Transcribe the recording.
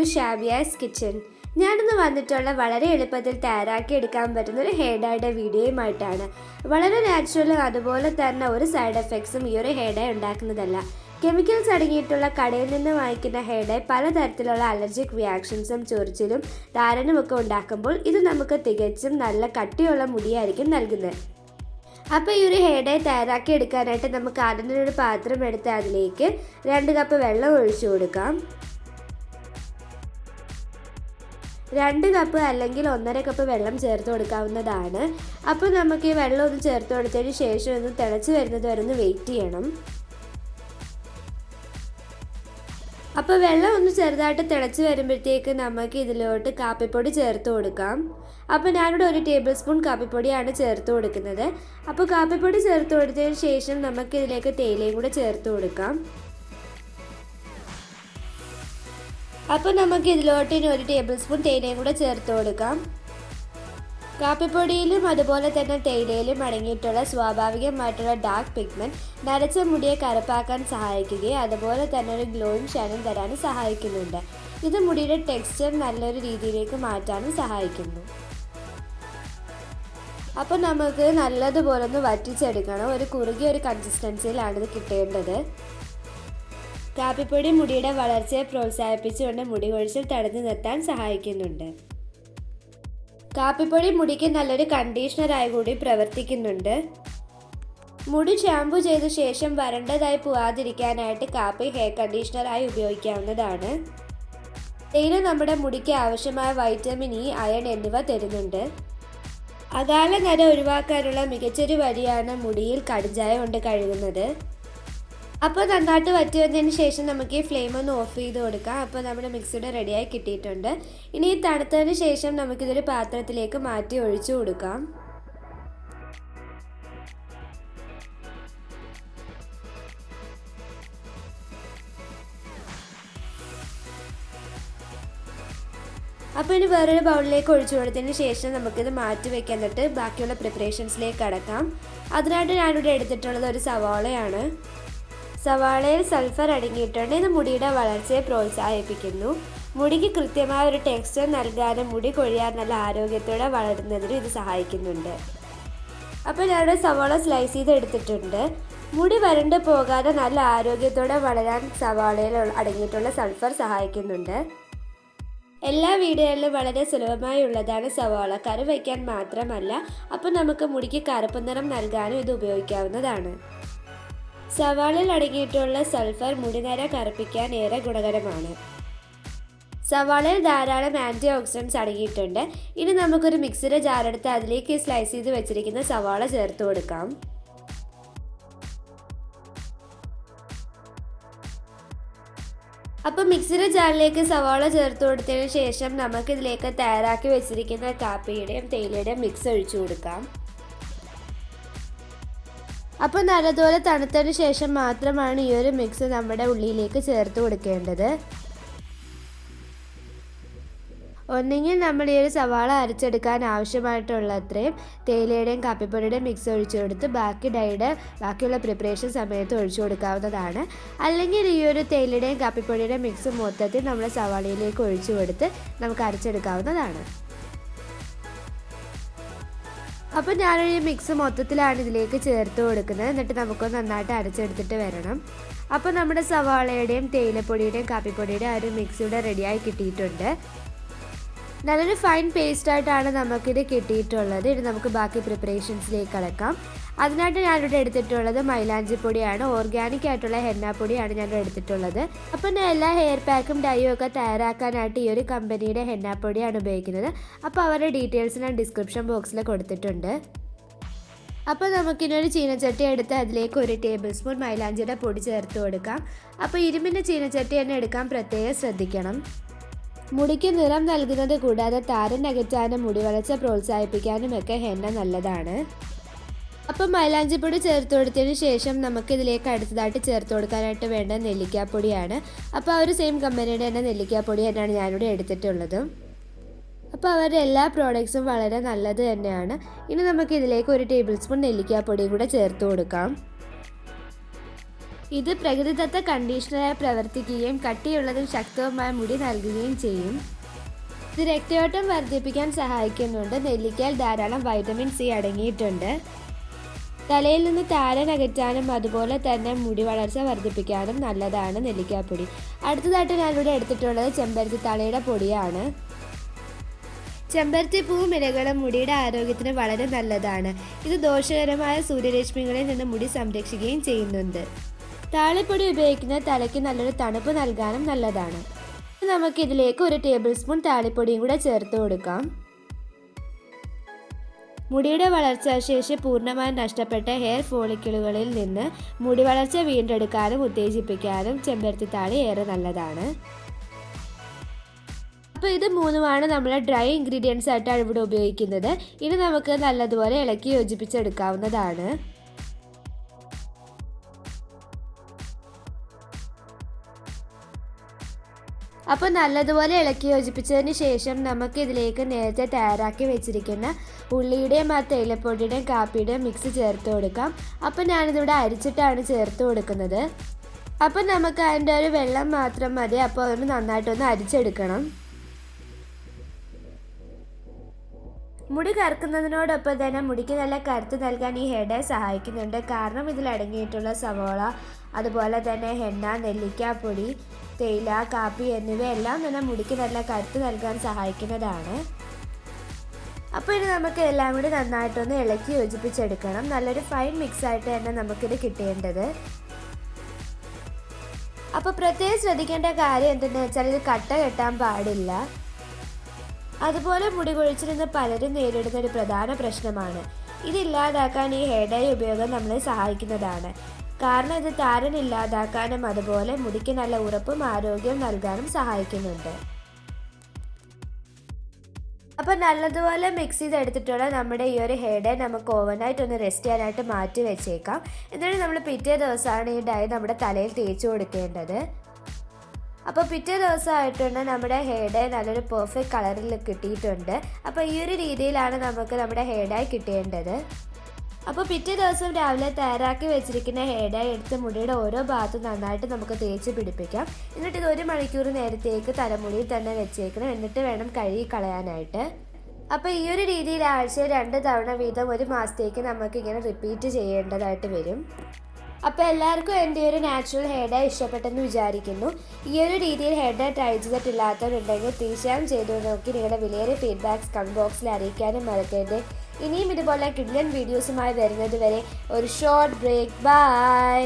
To Shabiya's kitchen. ഞാനിന്ന് വന്നിട്ടുള്ള വളരെ എളുപ്പത്തിൽ തയ്യാറാക്കി എടുക്കാൻ പറ്റുന്ന ഒരു ഹെയർ ഡൈയുടെ വീഡിയോയുമായിട്ടാണ്. വളരെ നാച്ചുറലും അതുപോലെ തന്നെ ഒരു സൈഡ് എഫക്ട്സും ഈ ഒരു ഹെയർ ഡൈ ഉണ്ടാക്കുന്നതല്ല. കെമിക്കൽസ് അടങ്ങിയിട്ടുള്ള കടയിൽ നിന്ന് വാങ്ങിക്കുന്ന ഹെയർ ഡൈ പലതരത്തിലുള്ള അലർജിക് റിയാക്ഷൻസും ചൊറിച്ചിലും താരനും ഒക്കെ ഉണ്ടാക്കുമ്പോൾ ഇത് നമുക്ക് തികച്ചും നല്ല കട്ടിയുള്ള മുടിയായിരിക്കും നൽകുന്നത്. അപ്പോൾ ഈ ഒരു ഹെയർ ഡൈ തയ്യാറാക്കി എടുക്കാനായിട്ട് നമുക്ക് ആദ്യം ഒരു പാത്രം എടുത്ത് അതിലേക്ക് രണ്ട് കപ്പ് വെള്ളം ഒഴിച്ചു കൊടുക്കാം. രണ്ട് കപ്പ് അല്ലെങ്കിൽ ഒന്നര കപ്പ് വെള്ളം ചേർത്ത് കൊടുക്കാവുന്നതാണ്. അപ്പോൾ നമുക്ക് ഈ വെള്ളം ഒന്ന് ചേർത്ത് കൊടുത്തതിന് ശേഷം ഒന്ന് തിളച്ച് വരുന്നത് വരെ ഒന്ന് വെയിറ്റ് ചെയ്യണം. അപ്പോൾ വെള്ളം ഒന്ന് ചെറുതായിട്ട് തിളച്ച് വരുമ്പോഴത്തേക്ക് നമുക്ക് ഇതിലോട്ട് കാപ്പിപ്പൊടി ചേർത്ത് കൊടുക്കാം. അപ്പോൾ ഞാനിവിടെ ഒരു ടേബിൾ സ്പൂൺ കാപ്പിപ്പൊടിയാണ് ചേർത്ത് കൊടുക്കുന്നത്. അപ്പോൾ കാപ്പിപ്പൊടി ചേർത്ത് കൊടുത്തതിന് ശേഷം നമുക്ക് ഇതിലേക്ക് തേയിലയും കൂടെ ചേർത്ത് കൊടുക്കാം. അപ്പോൾ നമുക്ക് ഇതിലോട്ട് ഇനി ഒരു ടേബിൾ സ്പൂൺ തേയിലയും കൂടെ ചേർത്ത് കൊടുക്കാം. കാപ്പിപ്പൊടിയിലും അതുപോലെ തന്നെ തേയിലയിലും അടങ്ങിയിട്ടുള്ള സ്വാഭാവികമായിട്ടുള്ള ഡാർക്ക് പിഗ്മെന്റ് നരച്ച മുടിയെ കറുപ്പാക്കാൻ സഹായിക്കുകയും അതുപോലെ തന്നെ ഒരു ഗ്ലോയും ഷൈനും തരാനും സഹായിക്കുന്നുണ്ട്. ഇത് മുടിയുടെ ടെക്സ്ചർ നല്ലൊരു രീതിയിലേക്ക് മാറ്റാനും സഹായിക്കുന്നു. അപ്പോൾ നമുക്ക് നല്ലതുപോലെ ഒന്ന് വറ്റിച്ചെടുക്കണം. ഒരു കുറുകിയ ഒരു കൺസിസ്റ്റൻസിയിലാണ് ഇത് കിട്ടേണ്ടത്. കാപ്പിപ്പൊടി മുടിയുടെ വളർച്ചയെ പ്രോത്സാഹിപ്പിച്ചുകൊണ്ട് മുടി കൊഴിച്ചിൽ തടഞ്ഞു നിർത്താൻ സഹായിക്കുന്നുണ്ട്. കാപ്പിപ്പൊടി മുടിക്ക് നല്ലൊരു കണ്ടീഷണറായി കൂടി പ്രവർത്തിക്കുന്നുണ്ട്. മുടി ഷാമ്പു ചെയ്ത ശേഷം വരണ്ടതായി പോവാതിരിക്കാനായിട്ട് കാപ്പി ഹെയർ കണ്ടീഷണറായി ഉപയോഗിക്കാവുന്നതാണ്. തേയില നമ്മുടെ മുടിക്ക് ആവശ്യമായ വൈറ്റമിൻ ഇ അയൺ എന്നിവ തരുന്നുണ്ട്. അകാല നര ഒഴിവാക്കാനുള്ള മികച്ചൊരു വഴിയാണ് മുടിയിൽ കടുഞ്ചായ കൊണ്ട് കഴുകുന്നത്. അപ്പോൾ നന്നായിട്ട് വറ്റി വന്നതിന് ശേഷം നമുക്ക് ഈ ഫ്ലെയിം ഒന്ന് ഓഫ് ചെയ്ത് കൊടുക്കാം. അപ്പോൾ നമ്മുടെ മിക്സിയുടെ റെഡിയായി കിട്ടിയിട്ടുണ്ട്. ഇനി തണുത്തതിന് ശേഷം നമുക്കിതൊരു പാത്രത്തിലേക്ക് മാറ്റി ഒഴിച്ചു കൊടുക്കാം. അപ്പോൾ ഇനി വേറൊരു ബൗളിലേക്ക് ഒഴിച്ചു കൊടുത്തതിന് ശേഷം നമുക്കിത് മാറ്റി വെക്കാൻ എന്നിട്ട് ബാക്കിയുള്ള പ്രിപ്പറേഷൻസിലേക്ക് കടക്കാം. അതിനായിട്ട് ഞാനിവിടെ എടുത്തിട്ടുള്ളത് ഒരു സവാളയാണ്. സവാളയിൽ സൾഫർ അടങ്ങിയിട്ടുണ്ട്. ഇത് മുടിയുടെ വളർച്ചയെ പ്രോത്സാഹിപ്പിക്കുന്നു. മുടിക്ക് കൃത്യമായ ഒരു ടെക്സ്ചർ നൽകാനും മുടി കൊഴിയാൻ നല്ല ആരോഗ്യത്തോടെ വളരുന്നതിനും ഇത് സഹായിക്കുന്നുണ്ട്. അപ്പോൾ ഞാനിവിടെ സവാള സ്ലൈസ് ചെയ്ത് എടുത്തിട്ടുണ്ട്. മുടി വരണ്ട് പോകാതെ നല്ല ആരോഗ്യത്തോടെ വളരാൻ സവാളയിൽ അടങ്ങിയിട്ടുള്ള സൾഫർ സഹായിക്കുന്നുണ്ട്. എല്ലാ വീടുകളിലും വളരെ സുലഭമായി ഉള്ളതാണ് സവാള. കറി വയ്ക്കാൻ മാത്രമല്ല അപ്പോൾ നമുക്ക് മുടിക്ക് കറുപ്പ് നിറം നൽകാനും ഇത് ഉപയോഗിക്കാവുന്നതാണ്. സവാളയിൽ അടങ്ങിയിട്ടുള്ള സൾഫർ മുടിനര കറുപ്പിക്കാൻ ഏറെ ഗുണകരമാണ്. സവാളയിൽ ധാരാളം ആന്റി ഓക്സിഡൻസ് അടങ്ങിയിട്ടുണ്ട്. ഇനി നമുക്കൊരു മിക്സിയുടെ ജാറെടുത്ത് അതിലേക്ക് സ്ലൈസ് ചെയ്ത് വെച്ചിരിക്കുന്ന സവാള ചേർത്ത് കൊടുക്കാം. അപ്പോൾ മിക്സിയുടെ ജാറിലേക്ക് സവാള ചേർത്ത് കൊടുത്തതിന് ശേഷം നമുക്കിതിലേക്ക് തയ്യാറാക്കി വെച്ചിരിക്കുന്ന കാപ്പിയുടെയും തേയിലയുടെയും മിക്സ് ഒഴിച്ചു കൊടുക്കാം. അപ്പോൾ നല്ലതുപോലെ തണുത്തതിന് ശേഷം മാത്രമാണ് ഈ ഒരു മിക്സ് നമ്മുടെ ഉള്ളിയിലേക്ക് ചേർത്ത് കൊടുക്കേണ്ടത്. ഒന്നെങ്കിൽ നമ്മൾ ഈ ഒരു സവാള അരച്ചെടുക്കാൻ ആവശ്യമായിട്ടുള്ള അത്രയും തേയിലയുടെയും കാപ്പിപ്പൊടിയുടെയും മിക്സ് ഒഴിച്ചു കൊടുത്ത് ബാക്കി ഡൈഡ് ബാക്കിയുള്ള പ്രിപ്പറേഷൻ സമയത്ത് ഒഴിച്ചു കൊടുക്കാവുന്നതാണ്. അല്ലെങ്കിൽ ഈ ഒരു തേയിലയുടെയും കാപ്പിപ്പൊടിയുടെയും മിക്സ് മൊത്തത്തിൽ നമ്മൾ സവാളയിലേക്ക് ഒഴിച്ചു കൊടുത്ത് നമുക്ക് അരച്ചെടുക്കാവുന്നതാണ്. അപ്പോൾ ഞാനൊരു മിക്സ് മൊത്തത്തിലാണ് ഇതിലേക്ക് ചേർത്ത് കൊടുക്കുന്നത്. എന്നിട്ട് നമുക്ക് നന്നായിട്ട് അരച്ചെടുത്തിട്ട് വരണം. അപ്പോൾ നമ്മുടെ സവാളയുടെയും തേയിലപ്പൊടിയുടെയും കാപ്പിപ്പൊടിയുടെയും ആ ഒരു മിക്സ് ഇവിടെ റെഡിയായി കിട്ടിയിട്ടുണ്ട്. നല്ലൊരു ഫൈൻ പേസ്റ്റായിട്ടാണ് നമുക്കിത് കിട്ടിയിട്ടുള്ളത്. ഇത് നമുക്ക് ബാക്കി പ്രിപ്പറേഷൻസിലേക്ക് കടക്കാം അതിനായിട്ട് ഞാനിവിടെ എടുത്തിട്ടുള്ളത് മൈലാഞ്ചി പൊടിയാണ്. ഓർഗാനിക് ആയിട്ടുള്ള ഹെന്ന പൊടിയാണ് ഞാൻ എടുത്തിട്ടുള്ളത്. അപ്പം എല്ലാ ഹെയർ പാക്കും ഡൈയും ഒക്കെ തയ്യാറാക്കാനായിട്ട് ഈ ഒരു കമ്പനിയുടെ ഹെന്ന പൊടിയാണ് ഉപയോഗിക്കുന്നത്. അപ്പോൾ അവരുടെ ഡീറ്റെയിൽസ് ഞാൻ ഡിസ്ക്രിപ്ഷൻ ബോക്സിൽ കൊടുത്തിട്ടുണ്ട്. അപ്പോൾ നമുക്കിനൊരു ചീനച്ചട്ടി എടുത്ത് അതിലേക്ക് ഒരു ടേബിൾ സ്പൂൺ മൈലാഞ്ചിയുടെ പൊടി ചേർത്ത് കൊടുക്കാം. അപ്പോൾ ഇരുമ്പിന്റെ ചീനച്ചട്ടി തന്നെ എടുക്കാൻ പ്രത്യേകം ശ്രദ്ധിക്കണം. മുടിക്ക് നിറം നൽകുന്നത് കൂടാതെ താരൻ അകറ്റാനും മുടി വളർച്ച പ്രോത്സാഹിപ്പിക്കാനും ഒക്കെ ഹെന്ന നല്ലതാണ്. അപ്പം മൈലാഞ്ചിപ്പൊടി ചേർത്ത് കൊടുത്തതിന് ശേഷം നമുക്കിതിലേക്ക് അടുത്തതായിട്ട് ചേർത്ത് കൊടുക്കാനായിട്ട് വേണ്ട നെല്ലിക്കാപ്പൊടിയാണ്. അപ്പോൾ ആ ഒരു സെയിം കമ്പനിയുടെ തന്നെ നെല്ലിക്കാപ്പൊടി തന്നെയാണ് ഞാനിവിടെ എടുത്തിട്ടുള്ളത്. അപ്പോൾ അവരുടെ എല്ലാ പ്രോഡക്ട്സും വളരെ നല്ലത് തന്നെയാണ്. ഇനി നമുക്കിതിലേക്ക് ഒരു ടേബിൾ സ്പൂൺ നെല്ലിക്കാപ്പൊടിയും കൂടെ ചേർത്ത് കൊടുക്കാം. ഇത് പ്രകൃതിദത്ത കണ്ടീഷണറായി പ്രവർത്തിക്കുകയും കട്ടിയുള്ളതും ശക്തവുമായ മുടി നൽകുകയും ചെയ്യും. ഇത് രക്തയോട്ടം വർദ്ധിപ്പിക്കാൻ സഹായിക്കുന്നുണ്ട്. നെല്ലിക്കയിൽ ധാരാളം വൈറ്റമിൻ സി അടങ്ങിയിട്ടുണ്ട്. തലയിൽ നിന്ന് താരൻ അകറ്റാനും അതുപോലെ തന്നെ മുടി വളർച്ച വർദ്ധിപ്പിക്കാനും നല്ലതാണ് നെല്ലിക്കാപ്പൊടി. അടുത്തതായിട്ട് ഞാനിവിടെ എടുത്തിട്ടുള്ളത് ചെമ്പരത്തി തളയുടെ പൊടിയാണ്. ചെമ്പരത്തി പൂവും ഇലകളും മുടിയുടെ ആരോഗ്യത്തിന് വളരെ നല്ലതാണ്. ഇത് ദോഷകരമായ സൂര്യരശ്മികളിൽ നിന്ന് മുടി സംരക്ഷിക്കുകയും ചെയ്യുന്നുണ്ട്. താളിപ്പൊടി ഉപയോഗിക്കുന്നത് തലയ്ക്ക് നല്ലൊരു തണുപ്പ് നൽകാനും നല്ലതാണ്. നമുക്ക് ഇതിലേക്ക് ഒരു ടേബിൾ സ്പൂൺ താളിപ്പൊടിയും കൂടെ ചേർത്ത് കൊടുക്കാം. മുടിയുടെ വളർച്ചാശേഷി പൂർണമായും നഷ്ടപ്പെട്ട ഹെയർ ഫോളിക്കിളുകളിൽ നിന്ന് മുടി വളർച്ച വീണ്ടെടുക്കാനും ഉത്തേജിപ്പിക്കാനും ചെമ്പരത്തി താളി ഏറെ നല്ലതാണ്. അപ്പോൾ ഇത് മൂന്നുമാണ് നമ്മൾ ഡ്രൈ ഇൻഗ്രീഡിയൻസ് ആയിട്ടാണ് ഇവിടെ ഉപയോഗിക്കുന്നത്. ഇത് നമുക്ക് നല്ലതുപോലെ ഇളക്കി യോജിപ്പിച്ചെടുക്കാവുന്നതാണ്. അപ്പോൾ നല്ലതുപോലെ ഇളക്കി യോജിപ്പിച്ചതിന് ശേഷം നമുക്ക് ഇതിലേക്ക് നേരത്തെ തയ്യാറാക്കി വെച്ചിരിക്കുന്ന ഉള്ളിയുടെയും ആ തേയിലപ്പൊടിയുടെയും കാപ്പിയുടെയും മിക്സ് ചേർത്ത് കൊടുക്കാം. അപ്പോൾ ഞാനിതിവിടെ അരിച്ചിട്ടാണ് ചേർത്ത് കൊടുക്കുന്നത്. അപ്പോൾ നമുക്ക് അതിന്റെ ഒരു വെള്ളം മാത്രം മതി. അപ്പോൾ അതൊന്ന് നന്നായിട്ടൊന്ന് അരിച്ചെടുക്കണം. മുടി കറക്കുന്നതിനോടൊപ്പം തന്നെ മുടിക്ക് നല്ല കരുത്ത് നൽകാൻ ഈ ഹെഡ് സഹായിക്കുന്നുണ്ട്. കാരണം ഇതിൽ അടങ്ങിയിട്ടുള്ള സവോള അതുപോലെ തന്നെ ഹെണ്ണ നെല്ലിക്കാപ്പൊടി തേയില കാപ്പി എന്നിവയെല്ലാം തന്നെ മുടിക്ക് നല്ല കരുത്ത് നൽകാൻ സഹായിക്കുന്നതാണ്. അപ്പോൾ ഇനി നമുക്ക് എല്ലാം കൂടി നന്നായിട്ടൊന്ന് ഇളക്കി യോജിപ്പിച്ചെടുക്കണം. നല്ലൊരു ഫൈൻ മിക്സ് ആയിട്ട് തന്നെ നമുക്കിത് കിട്ടേണ്ടത്. അപ്പോൾ പ്രത്യേകം ശ്രദ്ധിക്കേണ്ട കാര്യം എന്തെന്ന് വെച്ചാൽ ഇത് കട്ട കെട്ടാൻ പാടില്ല. അതുപോലെ മുടി കൊഴിച്ചിൽ പലരും നേരിടുന്ന ഒരു പ്രധാന പ്രശ്നമാണ്. ഇതില്ലാതാക്കാൻ ഈ ഹെയർ ഡൈ ഉപയോഗം നമ്മളെ സഹായിക്കുന്നതാണ്. കാരണം ഇത് താരൻ ഇല്ലാതാക്കാനും അതുപോലെ മുടിക്ക് നല്ല ഉറപ്പും ആരോഗ്യവും നൽകാനും സഹായിക്കുന്നുണ്ട്. അപ്പോൾ നല്ലതുപോലെ മിക്സ് ചെയ്തെടുത്തിട്ടുള്ള നമ്മുടെ ഈ ഒരു ഹെയർ ഡൈ നമുക്ക് ഓവനായിട്ട് ഒന്ന് റെസ്റ്റ് ചെയ്യാനായിട്ട് മാറ്റി വെച്ചേക്കാം. എന്നിട്ട് നമ്മൾ പിറ്റേ ദിവസമാണ് ഈ ഡൈ നമ്മുടെ തലയിൽ തേച്ച് കൊടുക്കേണ്ടത്. അപ്പോൾ പിറ്റേ ദിവസമായിട്ടുണ്ട് നമ്മുടെ ഹെയർ ഡൈ നല്ലൊരു പെർഫെക്റ്റ് കളറിൽ കിട്ടിയിട്ടുണ്ട്. അപ്പോൾ ഈ ഒരു രീതിയിലാണ് നമുക്ക് നമ്മുടെ ഹെയർ ഡൈ കിട്ടേണ്ടത്. അപ്പോൾ പിറ്റേ ദിവസം രാവിലെ തയ്യാറാക്കി വെച്ചിരിക്കുന്ന ഹെയർ ഡൈ എടുത്ത് മുടിയുടെ ഓരോ ഭാഗത്തും നന്നായിട്ട് നമുക്ക് തേച്ച് പിടിപ്പിക്കാം. എന്നിട്ട് ഇത് ഒരു മണിക്കൂർ നേരത്തേക്ക് തലമുടിയിൽ തന്നെ വെച്ചേക്കണം. എന്നിട്ട് വേണം കഴുകി കളയാനായിട്ട്. അപ്പോൾ ഈ ഒരു രീതിയിൽ ആഴ്ചയിൽ രണ്ട് തവണ വീതം ഒരു മാസത്തേക്ക് നമുക്ക് ഇങ്ങനെ റിപ്പീറ്റ് ചെയ്യേണ്ടതായിട്ട് വരും. അപ്പോൾ എല്ലാവർക്കും എന്റെ ഒരു നാച്ചുറൽ ഹെയർ ഡൈ ഇഷ്ടപ്പെട്ടെന്ന് വിചാരിക്കുന്നു. ഈ ഒരു രീതിയിൽ ഹെയർ ഡൈ ട്രൈ ചെയ്തിട്ടില്ലാത്തവരുണ്ടെങ്കിൽ തീർച്ചയായും ചെയ്തു നോക്കി. നിങ്ങളുടെ വിലയേറിയ ഫീഡ്ബാക്ക്സ് കമന്റ് ബോക്സിൽ അറിയിക്കാനും മറക്കരുത്. ഇനിയും ഇതുപോലെ കിഡ്ലൻ വീഡിയോസുമായി വരുന്നത് വരെ ഒരു ഷോർട്ട് ബ്രേക്ക് ബൈ